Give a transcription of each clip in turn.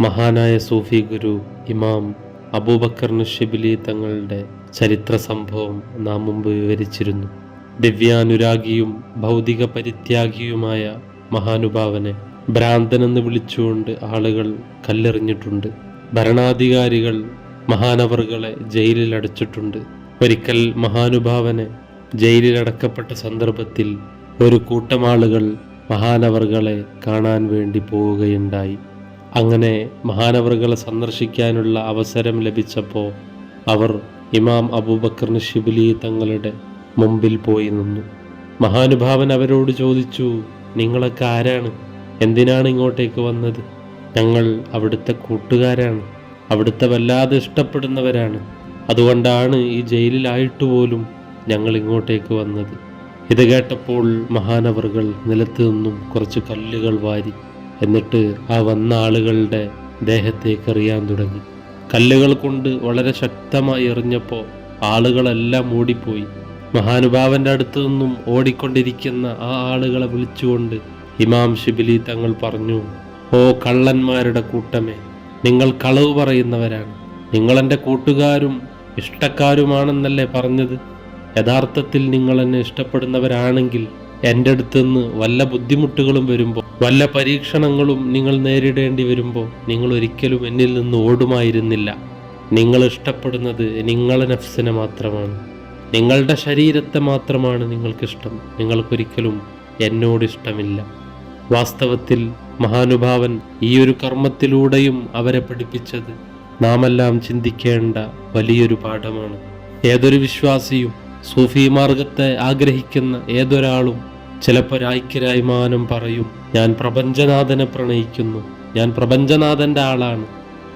മഹാനായ സൂഫി ഗുരു ഇമാം അബൂബക്കർ ഷിബിലി തങ്ങളുടെ ചരിത്ര സംഭവം നാം മുമ്പ് വിവരിച്ചിരുന്നു. ദിവ്യാനുരാഗിയും ഭൗതിക പരിത്യാഗിയുമായ മഹാനുഭാവനെ ഭ്രാന്തനെന്ന് വിളിച്ചുകൊണ്ട് ആളുകൾ കല്ലെറിഞ്ഞിട്ടുണ്ട്. ഭരണാധികാരികൾ മഹാനവറുകളെ ജയിലിൽ അടച്ചിട്ടുണ്ട്. ഒരിക്കൽ മഹാനുഭാവനെ ജയിലിൽ അടക്കപ്പെട്ട സന്ദർഭത്തിൽ ഒരു കൂട്ടം ആളുകൾ മഹാനവറുകളെ കാണാൻ വേണ്ടി പോവുകയുണ്ടായി. അങ്ങനെ മഹാനവറുകളെ സന്ദർശിക്കാനുള്ള അവസരം ലഭിച്ചപ്പോൾ അവർ ഇമാം അബൂബക്കറിന് ഷിബിലി തങ്ങളുടെ മുമ്പിൽ പോയി നിന്നു. മഹാനുഭാവൻ അവരോട് ചോദിച്ചു നിങ്ങളൊക്കെ ആരാണ്? എന്തിനാണ് ഇങ്ങോട്ടേക്ക് വന്നത്? ഞങ്ങൾ അവിടുത്തെ കൂട്ടുകാരാണ്. അവിടുത്തെ വല്ലാതെ ഇഷ്ടപ്പെടുന്നവരാണ്. അതുകൊണ്ടാണ് ഈ ജയിലിലായിട്ട് പോലും ഞങ്ങൾ ഇങ്ങോട്ടേക്ക് വന്നത്. ഇത് കേട്ടപ്പോൾ മഹാനവറുകൾ നിലത്തു നിന്നും കുറച്ച് കല്ലുകൾ വാരി എന്നിട്ട് ആ വന്ന ആളുകളുടെ ദേഹത്തേക്ക് എറിയാൻ തുടങ്ങി. കല്ലുകൾ കൊണ്ട് വളരെ ശക്തമായി എറിഞ്ഞപ്പോൾ ആളുകളെല്ലാം ഓടിപ്പോയി. മഹാനുഭാവന്റെ അടുത്തു നിന്നും ഓടിക്കൊണ്ടിരിക്കുന്ന ആ ആളുകളെ വിളിച്ചുകൊണ്ട് ഇമാം ഷിബിലി തങ്ങൾ പറഞ്ഞു ഓ കള്ളന്മാരുടെ കൂട്ടമേ നിങ്ങൾ കളവ് പറയുന്നവരാണ്. നിങ്ങൾ എന്റെ കൂട്ടുകാരും ഇഷ്ടക്കാരുമാണെന്നല്ലേ പറഞ്ഞത്? യഥാർത്ഥത്തിൽ നിങ്ങൾ എന്നെ ഇഷ്ടപ്പെടുന്നവരാണെങ്കിൽ എന്റെ അടുത്തുനിന്ന് വല്ല ബുദ്ധിമുട്ടുകളും വരുമ്പോൾ വല്ല പരീക്ഷണങ്ങളും നിങ്ങൾ നേരിടേണ്ടി വരുമ്പോൾ നിങ്ങൾ ഒരിക്കലും എന്നിൽ നിന്ന് ഓടുമായിരുന്നില്ല. നിങ്ങൾ ഇഷ്ടപ്പെടുന്നത് നിങ്ങളെ നഫ്സിനെ മാത്രമാണ്. നിങ്ങളുടെ ശരീരത്തെ മാത്രമാണ് നിങ്ങൾക്കിഷ്ടം. നിങ്ങൾക്കൊരിക്കലും എന്നോട് ഇഷ്ടമില്ല. വാസ്തവത്തിൽ മഹാനുഭാവൻ ഈ ഒരു കർമ്മത്തിലൂടെയും അവരെ പഠിപ്പിച്ചത്. നാമെല്ലാം ചിന്തിക്കേണ്ട വലിയൊരു പാഠമാണ്. ഏതൊരു വിശ്വാസിയും സൂഫി മാർഗത്തെ ആഗ്രഹിക്കുന്ന ഏതൊരാളും ചിലപ്പോൾ ഐക്യരായ്മാനം പറയും ഞാൻ പ്രപഞ്ചനാഥനെ പ്രണയിക്കുന്നു. ഞാൻ പ്രപഞ്ചനാഥന്റെ ആളാണ്.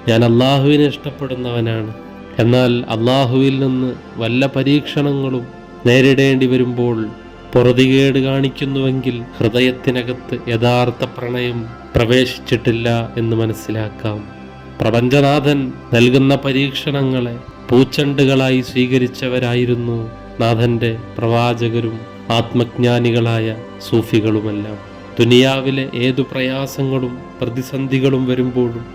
ഞാൻ അള്ളാഹുവിനെ ഇഷ്ടപ്പെടുന്നവനാണ്. എന്നാൽ അള്ളാഹുവിൽ നിന്ന് വല്ല പരീക്ഷണങ്ങളും നേരിടേണ്ടി വരുമ്പോൾ പൊറുതികേട് കാണിക്കുന്നുവെങ്കിൽ ഹൃദയത്തിനകത്ത് യഥാർത്ഥ പ്രണയം പ്രവേശിച്ചിട്ടില്ല എന്ന് മനസ്സിലാക്കാം. പ്രപഞ്ചനാഥൻ നൽകുന്ന പരീക്ഷണങ്ങളെ പൂച്ചണ്ടുകളായി സ്വീകരിച്ചവരായിരുന്നു നാഥന്റെ പ്രവാചകരും ആത്മജ്ഞാനികളായ സൂഫികളുമെല്ലാം. ദുനിയാവിലെ ഏതു പ്രയാസങ്ങളും പ്രതിസന്ധികളും വരുമ്പോഴും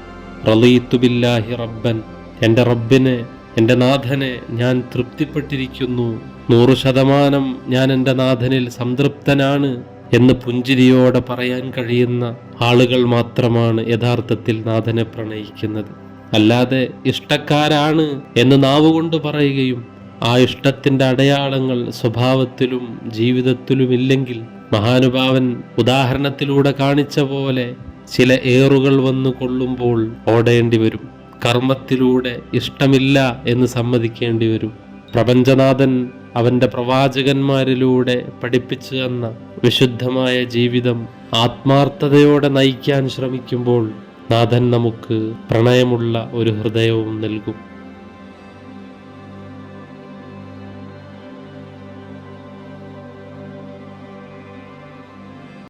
റലീത്തു ബില്ലാഹി റബ്ബൻ എന്റെ റബ്ബിനെ എന്റെ നാഥനെ ഞാൻ തൃപ്തിപ്പെട്ടിരിക്കുന്നു. നൂറ് ശതമാനം ഞാൻ എന്റെ നാഥനിൽ സംതൃപ്തനാണ് എന്ന് പുഞ്ചിരിയോടെ പറയാൻ കഴിയുന്ന ആളുകൾ മാത്രമാണ് യഥാർത്ഥത്തിൽ നാഥനെ പ്രണയിക്കുന്നത്. അല്ലാതെ ഇഷ്ടക്കാരാണ് എന്ന് നാവുകൊണ്ട് പറയുകയും ആ ഇഷ്ടത്തിന്റെ അടയാളങ്ങൾ സ്വഭാവത്തിലും ജീവിതത്തിലും ഇല്ലെങ്കിൽ മഹാനുഭാവൻ ഉദാഹരണത്തിലൂടെ കാണിച്ച പോലെ ചില ഏറുകൾ വന്നു കൊള്ളുമ്പോൾ ഓടേണ്ടി വരും. കർമ്മത്തിലൂടെ ഇഷ്ടമില്ല എന്ന് സമ്മതിക്കേണ്ടി വരും. പ്രപഞ്ചനാഥൻ അവന്റെ പ്രവാചകന്മാരിലൂടെ പഠിപ്പിച്ചു തന്ന വിശുദ്ധമായ ജീവിതം ആത്മാർത്ഥതയോടെ നയിക്കാൻ ശ്രമിക്കുമ്പോൾ നാഥൻ നമുക്ക് പ്രണയമുള്ള ഒരു ഹൃദയവും നൽകും.